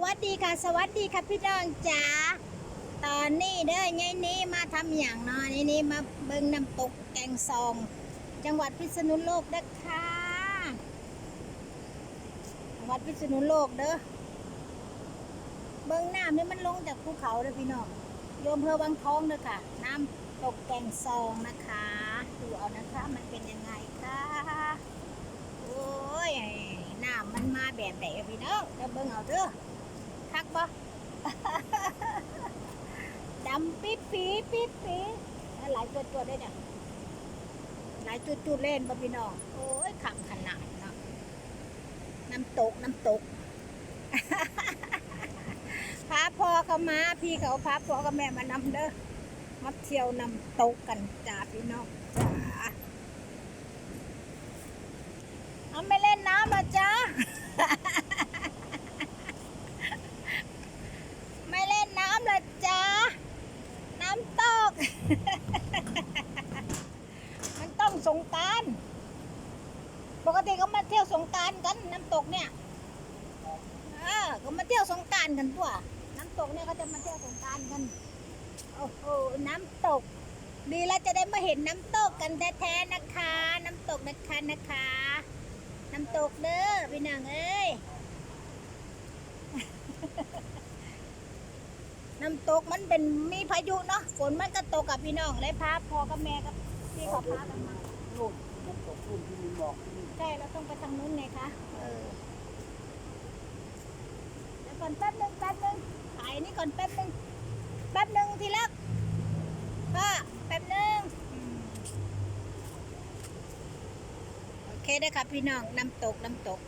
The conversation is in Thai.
วัสดีค่ะ สวัสดีค่ะพี่น้องจ๋าตอนนี้เด้อไงนี้มาทำอย่างนอนนี่นี่มาเบิ่งน้ำตกแกงซอง จังหวัดพิษณุโลกเด้อค่ะจังหวัดพิษณุโลกเด้อเบิ่งน้ำนี่มันลงจากภูเขาเด้อพี่น้องโยมเพอวังทองเด้อค่ะ น้ำตกแกงซองนะคะดูเอานะคะมันเป็นยังไงคะโอ้ยน้ำมันมาแบบไหนอะพี่น้องเดี๋ยวเบิ่งเอาเด้อ คักบ่ ดำปี๊ดปี๊ดปี๊ดปี๊ดแล้วหลายตัวตัวได้เนี่ยหลายตัวตัวเล่นบ่พี่น้องโอ้ยขังขนาดเนาะน้ำตกน้ำตกพาพ่อเขามาพี่เขาพาพ่อกับแม่มานำเด้อมาเที่ยวน้ำตกกันจ้าพี่น้องจ้าเอาไม่เล่นน้ำเหรอจ้า ไม่เล่นน้ำเลยจ้า น้ำตก มันต้องสงการปกติก็มาเที่ยวสงการกันน้ำตกเนี่ยเออก็มาเที่ยวสงการกันตัวน้ำตกเนี่ยเขาจะมาเที่ยวสงการกันโอ้โหน้ำตก ดีแล้วจะได้มาเห็นน้ำตกกันแท้ๆนะคะ น้ำตกนะคะนะคะ น้ำตกเด้อพี่นางเอ้ย น้ำตกมันเป็นมีพายุเนาะฝนมันก็ตกกับพี่น้องเลยพาพ่อกับแม่กับพี่เขาพากันมานู่นน้ำตกนู่นที่มีหมอกที่นี่ใช่เราต้องไปทางนู้นไงคะเออเดี๋ยวก่อนแป๊บนึงแป๊บนึงถ่ายนี่ก่อนแป๊บนึงแป๊บนึงทีละป้าแป๊บนึงอืมโอเคได้อครับพี่น้องน้ำตกน้ำตก